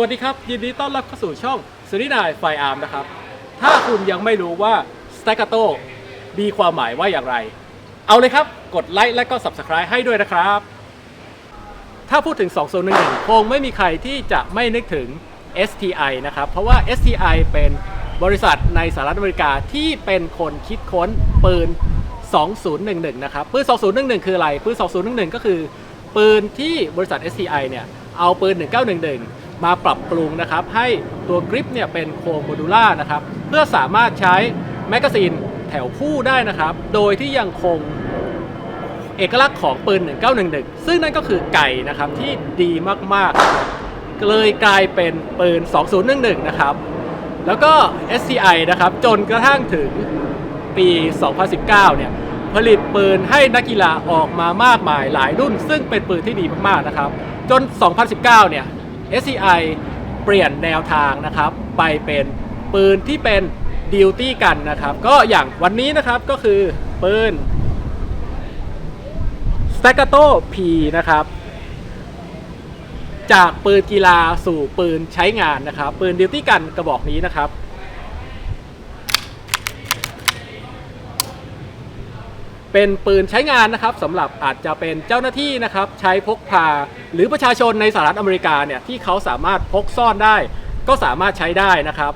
วัสดีครับ ยินดีต้อนรับเข้าสู่ช่องซีรีส์นายไฟอาร์มนะครับ ถ้าคุณยังไม่รู้ว่า s t a c c a t o มีความหมายว่าอย่างไร เอาเลยครับ กดไลค์และก็ Subscribe ให้ด้วยนะครับ ถ้าพูดถึง 2011คงไม่มีใครที่จะไม่นึกถึง STI นะครับ เพราะว่า STI เป็นบริษัทในสหรัฐอเมริกาที่เป็นคนคิดค้นปืน 2011 นะครับ ปืน 2011 คืออะไร ปืน 2011 ก็คือ ปืนที่บริษัท STI เนี่ย เอาปืน 1911 มาปรับปรุงนะครับให้ตัวกริปเนี่ยเป็นโครงโมดูล่านะครับเพื่อสามารถใช้แมกกาซีนแถวคู่ได้นะครับ โดยที่ยังคงเอกลักษณ์ของปืน 1911 ซึ่งนั่นก็คือไก่นะครับที่ดีมากๆ เลยกลายเป็นปืน 2011 นะครับ แล้วก็ SCI นะครับจนกระทั่งถึงปี 2019 เนี่ยผลิตปืนให้นักกีฬาออกมามากมายหลายรุ่น ซึ่งเป็นปืนที่ดีมากๆนะครับ จน 2019 เนี่ย SCI เปลี่ยนแนวทางนะครับไปเป็นปืนที่เป็นดิวตี้กันนะครับ ก็อย่างวันนี้นะครับก็คือปืน Staccato P นะครับ จากปืนกีฬาสู่ปืนใช้งานนะครับ ปืนดิวตี้กันกระบอกนี้นะครับ เป็นปืนใช้งานนะครับสำหรับอาจจะเป็นเจ้าหน้าที่นะครับใช้พกพา หรือประชาชนในสหรัฐอเมริกาเนี่ยที่เขาสามารถพกซ่อนได้ ก็สามารถใช้ได้นะครับ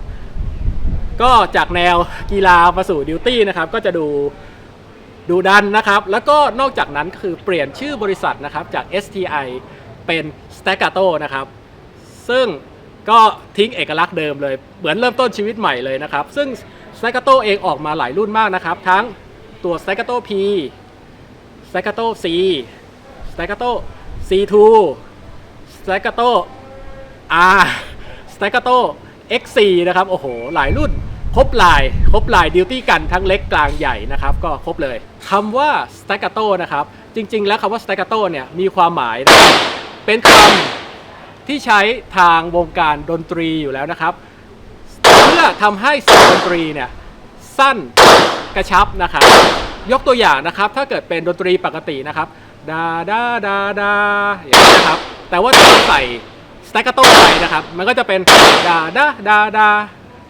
ก็จากแนวกีฬามาสู่ดิวตี้นะครับก็จะดูดูดันนะครับ แล้วก็นอกจากนั้นก็คือเปลี่ยนชื่อบริษัทนะครับจาก STI เป็น Staccato นะครับ ซึ่งก็ทิ้งเอกลักษณ์เดิมเลย เหมือนเริ่มต้นชีวิตใหม่เลยนะครับ ซึ่ง Staccato เองออกมาหลายรุ่นมากนะครับ ทั้ง ตัว Staccato P Staccato C Staccato C2 Staccato R Staccato X4 นะครับ โอ้โห หลายรุ่น ครบลาย ครบลายดิวตี้กันทั้งเล็กกลางใหญ่นะครับ ก็ครบเลยคำว่า staccato นะครับ จริง ๆ แล้วคำว่า staccato เนี่ยมีความหมายนะเป็นคำที่ใช้ทางวงการดนตรีอยู่แล้วนะครับ เพื่อทำให้เสียงดนตรีเนี่ยสั้น กระชับนะครับ ยกตัวอย่างนะครับ ถ้าเกิดเป็นดนตรีปกตินะครับดาดาดาดาอย่างนี้นะครับ แต่ว่าถ้าใส่ staccato ไปนะครับ มันก็จะเป็นดาดาดาดา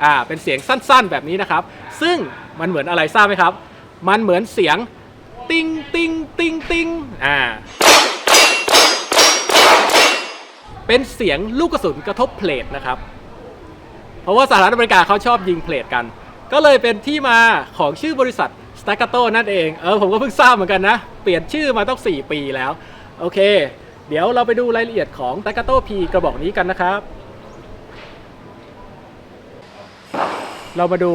อ่าเป็นเสียงสั้นๆ แบบนี้นะครับ ซึ่งมันเหมือนอะไรทราบไหมครับ มันเหมือนเสียงติ้งติ้งติ้งติ้งอ่าเป็นเสียงลูกกระสุนกระทบเพลทนะครับ เพราะว่าสหรัฐอเมริกาเขาชอบยิงเพลทกัน ก็เลยเป็นที่มาของชื่อบริษัท Staccato นั่นเอง เออผมก็เพิ่งทราบเหมือนกันนะ เปลี่ยนชื่อมาต้อง 4 ปีแล้ว โอเค เดี๋ยวเราไปดูรายละเอียดของ Staccato P กระบอกนี้กันนะครับ เรามาดู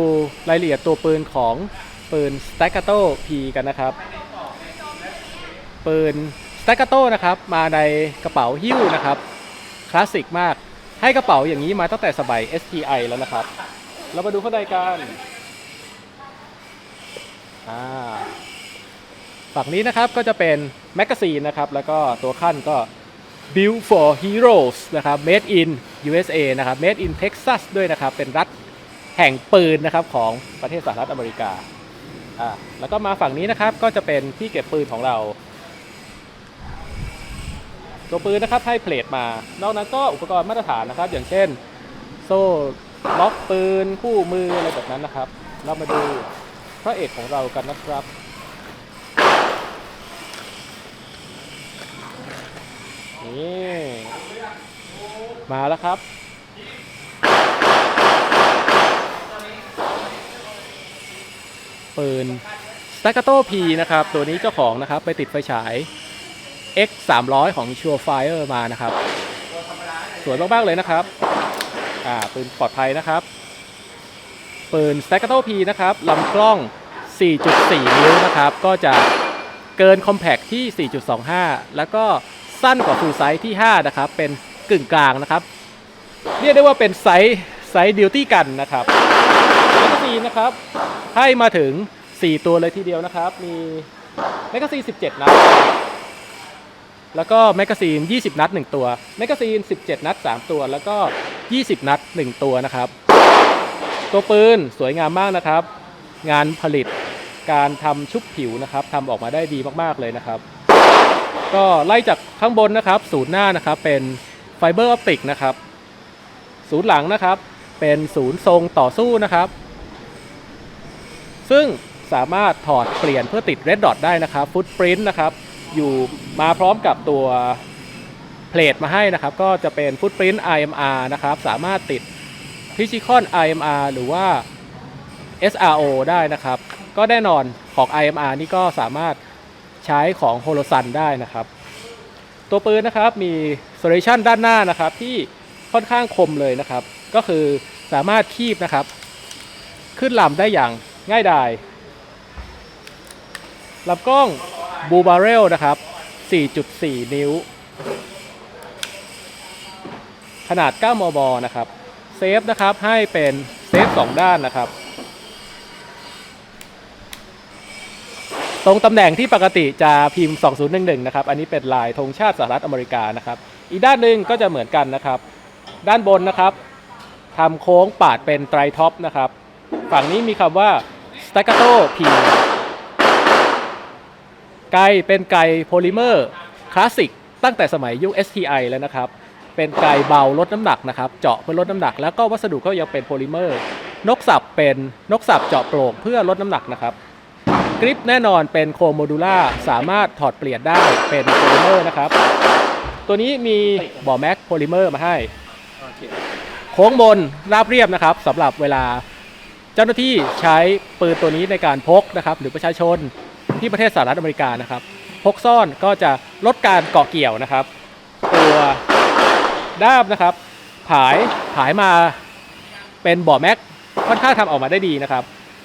รายละเอียดตัวปืนของปืน Staccato P กันนะครับ ปืน Staccato นะครับ มาในกระเป๋าหิ้วนะครับ คลาสสิกมาก ให้กระเป๋าอย่างนี้มาตั้งแต่สมัย STI แล้วนะครับ เรามาดูข้างในกันอ่าฝั่งนี้นะครับก็จะเป็นแมกกาซีนนะครับ แล้วก็ตัวขั้นก็ Build for Heroes นะครับ Made in USA นะครับ Made in Texas ด้วยนะครับ เป็นรัฐแห่งปืนนะครับของประเทศสหรัฐอเมริกาอ่าแล้วก็มาฝั่งนี้นะครับก็จะเป็นที่เก็บปืนของเรา ตัวปืนนะครับให้เพลทมา นอกนั้นก็อุปกรณ์มาตรฐานนะครับ อย่างเช่น โซ่ ล็อกปืนคู่มืออะไรแบบนั้นนะครับ เรามาดูพระเอกของเรากันนะครับ นี่มาแล้วครับ ปืน Staccato P นะครับ ตัวนี้เจ้าของนะครับไปติดไฟฉาย X 3 0 0ของ Surefire มานะครับ สวยมาก ๆ เลยนะครับ อ่าปืนปลอดภัยนะครับ ปืน Staccato P นะครับลำกล้อง 4.4 นิ้วนะครับ ก็จะเกิน Compact ที่ 4.25 แล้วก็สั้นกว่า Full Size ที่ 5 นะครับ เป็นกึ่งกลางนะครับ เรียกได้ว่าเป็นไซส์ไซส์ดิวตี้กันนะครับแมกกาซีนนะครับให้มาถึง 4 ตัวเลยทีเดียวนะครับ มีแมกกาซีน 17 นัด แล้วก็แมกกาซีน 20 นัด 1 ตัว แมกกาซีน 17 นัด 3 ตัว แล้วก็ 20 นัด 1 ตัวนะครับ ตัวปืนสวยงามมากนะครับ งานผลิตการทำชุบผิวนะครับทำออกมาได้ดีมากๆเลยนะครับ ก็ไล่จากข้างบนนะครับ ศูนย์หน้านะครับเป็นไฟเบอร์ออปติกนะครับ ศูนย์หลังนะครับ เป็นศูนย์ทรงต่อสู้นะครับ ซึ่งสามารถถอดเปลี่ยนเพื่อติด Red Dot ได้นะครับฟุตปรินต์นะครับ อยู่มาพร้อมกับตัว เพลทมาให้นะครับ ก็จะเป็นฟุตปรินต์ IMR นะครับ สามารถติด p i c o n IMR หรือว่า SRO ได้นะครับ ก็แน่นอนของ IMR นี่ก็สามารถใช้ของ h o l o s u n ได้นะครับ ตัวปืนนะครับมี solution ด้านหน้านะครับที่ค่อนข้างคมเลยนะครับ ก็คือสามารถคีบนะครับ ขึ้นลำได้อย่างง่ายดายลำกล้องบูบาเรลนะครับ 4.4 นิ้ว ขนาด 9 มม นะครับ เซฟนะครับให้เป็นเซฟ 2 ด้านนะครับ ตรงตำแหน่งที่ปกติจะพิมพ์ 2011 นะครับ อันนี้เป็นลายธงชาติสหรัฐอเมริกานะครับ อีกด้านหนึ่งก็จะเหมือนกันนะครับ ด้านบนนะครับทำโค้งปาดเป็นไตรท็อปนะครับ ฝั่งนี้มีคำว่า staccato P ไกเป็นไกโพลิเมอร์คลาสสิกตั้งแต่สมัยยุค STI แล้วนะครับ เป็นไกเบาลดน้ำหนักนะครับ เจาะเพื่อลดน้ำหนัก แล้วก็วัสดุก็ยังเป็นโพลิเมอร์ นกสับเป็นนกสับเจาะโปร่งเพื่อลดน้ำหนักนะครับกริปแน่นอนเป็นโครโมดูล่าสามารถถอดเปลี่ยนได้เป็นโพลิเมอร์นะครับ ตัวนี้มีบ่อแม็กโพลิเมอร์มาให้โค้งบนราบเรียบนะครับสำหรับเวลาเจ้าหน้าที่ใช้ปืนตัวนี้ในการพกนะครับ หรือประชาชนที่ประเทศสหรัฐอเมริกานะครับ พกซ่อนก็จะลดการเกาะเกี่ยวนะครับ ตัว ด้ามนะครับ ผายผายมาเป็นบ่อแม็กค่อนข้างทำออกมาได้ดีนะครับ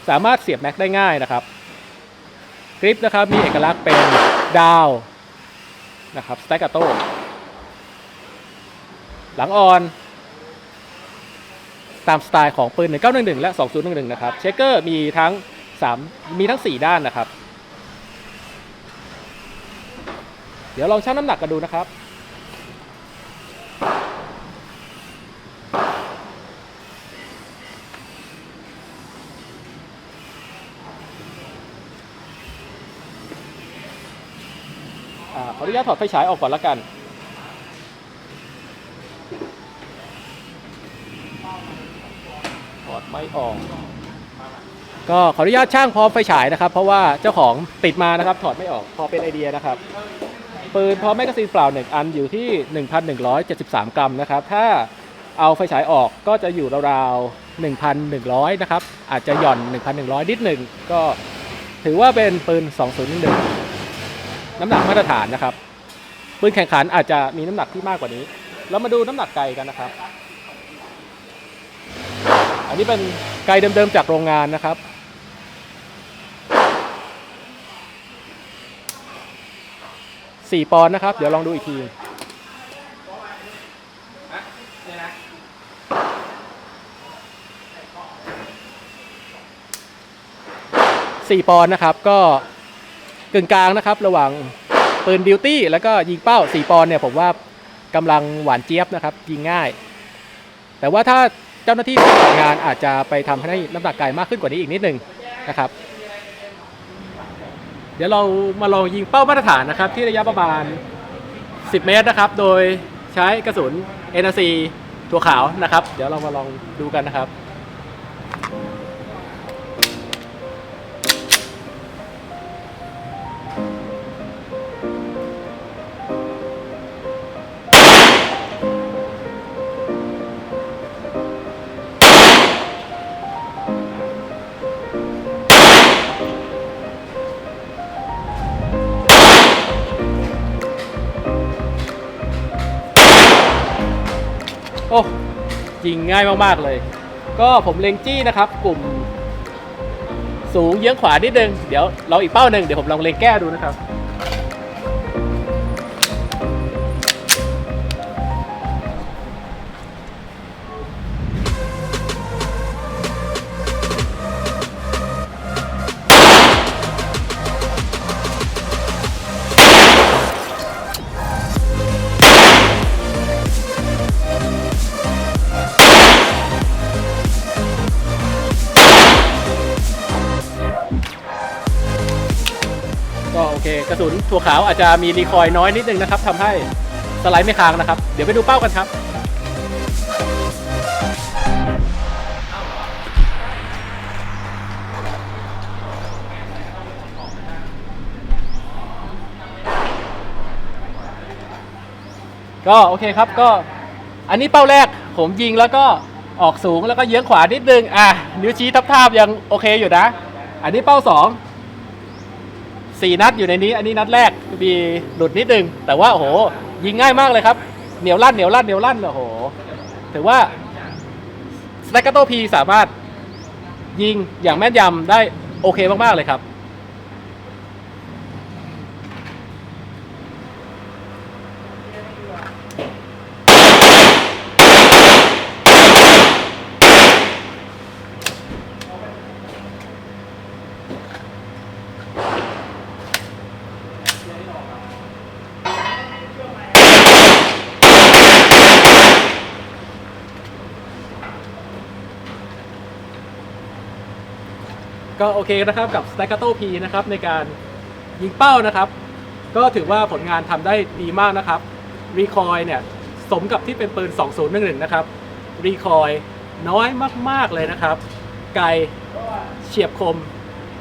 สามารถเสียบแม็กได้ง่ายนะครับกริปนะครับมีเอกลักษณ์เป็นดาวนะครับสแตกกาโตหลังออน ตามสไตล์ของปืน 1911 และ 2011 นะครับ เชคเกอร์มีทั้ง 3 มีทั้ง 4 ด้านนะครับ เดี๋ยวลองชั่งน้ำหนักกันดูนะครับ อขออนุญาตถอดไฟฉายออกก่อนละกัน ถอดไม่ออก ก็ขออนุญาตช่างพร้อมไฟฉายนะครับ เพราะว่าเจ้าของติดมานะครับ ถอดไม่ออกพอเป็นไอเดียนะครับ ปืนพร้อมแมกกาซีนเปล่า1อันอยู่ที่ 1,173 กรัมนะครับ ถ้าเอาไฟฉายออกก็จะอยู่ราวๆ 1,100 นะครับ อาจจะหย่อน 1,100 นิดหนึ่งก็ถือว่าเป็นปืน 201 น้ำหนักมาตรฐานนะครับปืนแข่งขันอาจจะมีน้ำหนักที่มากกว่านี้ เรามาดูน้ำหนักไกลกันนะครับ อันนี้เป็นไกลเดิมๆจากโรงงานนะครับสี่ปอนด์นะครับ เดี๋ยวลองดูอีกทีสี่ปอนด์นะครับก็ กึ่งกลางนะครับ ระหว่างปืนดิวตี้แล้วก็ยิงเป้าสีปอนเนี่ยผมว่ากำลังหวานเจี๊ยบนะครับ ยิงง่าย แต่ว่าถ้าเจ้าหน้าที่ปฏิบัติงานอาจจะไปทำให้น้ำหนักไกลมากขึ้นกว่านี้อีกนิดนึงนะครับ เดี๋ยวเรามาลองยิงเป้ามาตรฐานนะครับ ที่ระยะประมาณ 10 เมตรนะครับ โดยใช้กระสุน NRC ตัวขาวนะครับ เดี๋ยวเรามาลองดูกันนะครับ อ้ยิงง่ายมากๆเลย ก็ผมเล็งจี้นะครับ กลุ่ม สูงเยื้องขวานิดนึง เดี๋ยวลองอีกเป้าหนึ่งเดี๋ยวผมลองเล็งแก้ดูนะครับ ถั่วขาวอาจจะมีรีคอยน้อยนิดนึงนะครับทำให้สไลด์ไม่ค้างนะครับ เดี๋ยวไปดูเป้ากันครับก็โอเคครับก็อันนี้เป้าแรกผมยิงแล้วก็ออกสูงแล้วก็เยื้องขวานิดนึง อะ นิ้วชี้ทับๆยังโอเคอยู่นะ อันนี้เป้าสอง สี่นัดอยู่ในนี้ อันนี้นัดแรกมีหลุดนิดนึง แต่ว่าโอ้โห ยิงง่ายมากเลยครับ เหนียวลั่นเหนียวลั่นเหนียวลั่นโอ้โห ถือว่าสแตกเกอร์โตพีสามารถยิงอย่างแม่นยำได้โอเคมากๆเลยครับ ก็โอเคนะครับกับ s t a c c a t o P นะครับในการยิงเป้านะครับ ก็ถือว่าผลงานทำได้ดีมากนะครับรีคอยเนี่ยสมกับที่เป็นปืน 2011 นะครับรีคอยน้อยมาก ๆ เลยนะครับ ไกลเฉียบคม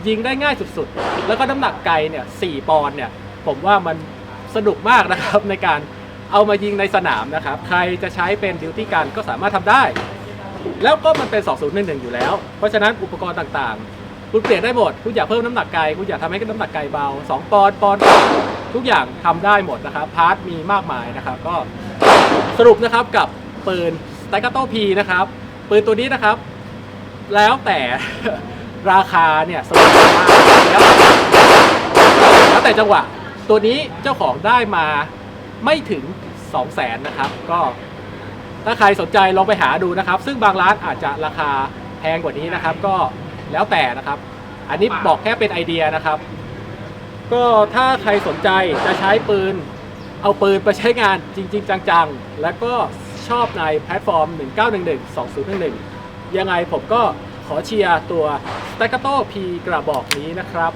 ยิงได้ง่ายสุดๆ แล้วก็น้ำหนักไกลเนี่ย4ปอนด์เนี่ย ผมว่ามันสนุกมากนะครับในการเอามายิงในสนามนะครับ ใครจะใช้เป็นดิวตี้กันก็สามารถทำได้ แล้วก็มันเป็น 2011 อยู่แล้ว เพราะฉะนั้นอุปกรณ์ต่างๆ คุณเปลี่ยนได้หมด คุณอยากเพิ่มน้ำหนักไกลคุณอยากทำให้น้ำหนักไกลเบา 2 ปอนด์ปอนด์ทุกอย่างทำได้หมดนะครับ พาร์ทมีมากมายนะครับ ก็สรุปนะครับกับปืน s t a c c a t o P นะครับ ปืนตัวนี้นะครับ แล้วแต่ราคาเนี่ยสวิงมากแล้วแล้วแต่จังหวะ ตัวนี้เจ้าของได้มาไม่ถึง 2 0 0แสนนะครับ ก็ถ้าใครสนใจลองไปหาดูนะครับ ซึ่งบางร้านอาจจะราคาแพงกว่านี้นะครับ ก็ แล้วแต่นะครับ อันนี้บอกแค่เป็นไอเดียนะครับ ก็ถ้าใครสนใจจะใช้ปืน เอาปืนไปใช้งานจริง ๆ จังๆ แล้วก็ชอบในแพลตฟอร์ม 1911 2011 ยังไงผมก็ขอเชียร์ตัว s t a c c a t o P กระบอกนี้นะครับ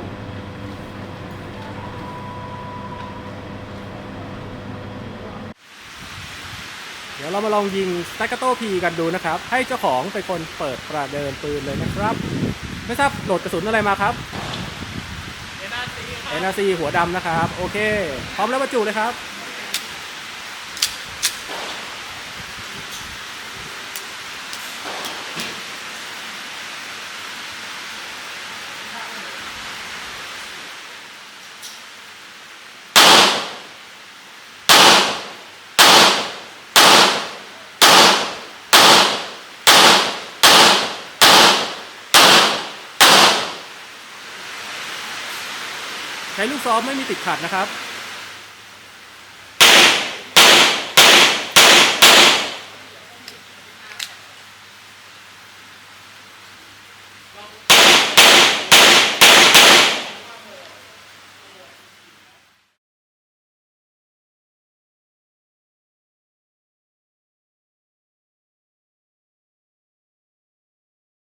เดี๋ยวเรามาลองยิง s t a c c a t o P กันดูนะครับ ให้เจ้าของเป็นคนเปิดประเดิมปืนเลยนะครับ ไม่ทราบโหลดกระสุนอะไรมาครับเอนาซีหัวดำนะครับ โอเค พร้อมแล้วบรรจุเลยครับ ใช้ลูกซ้อมไม่มีติดขัดนะครับ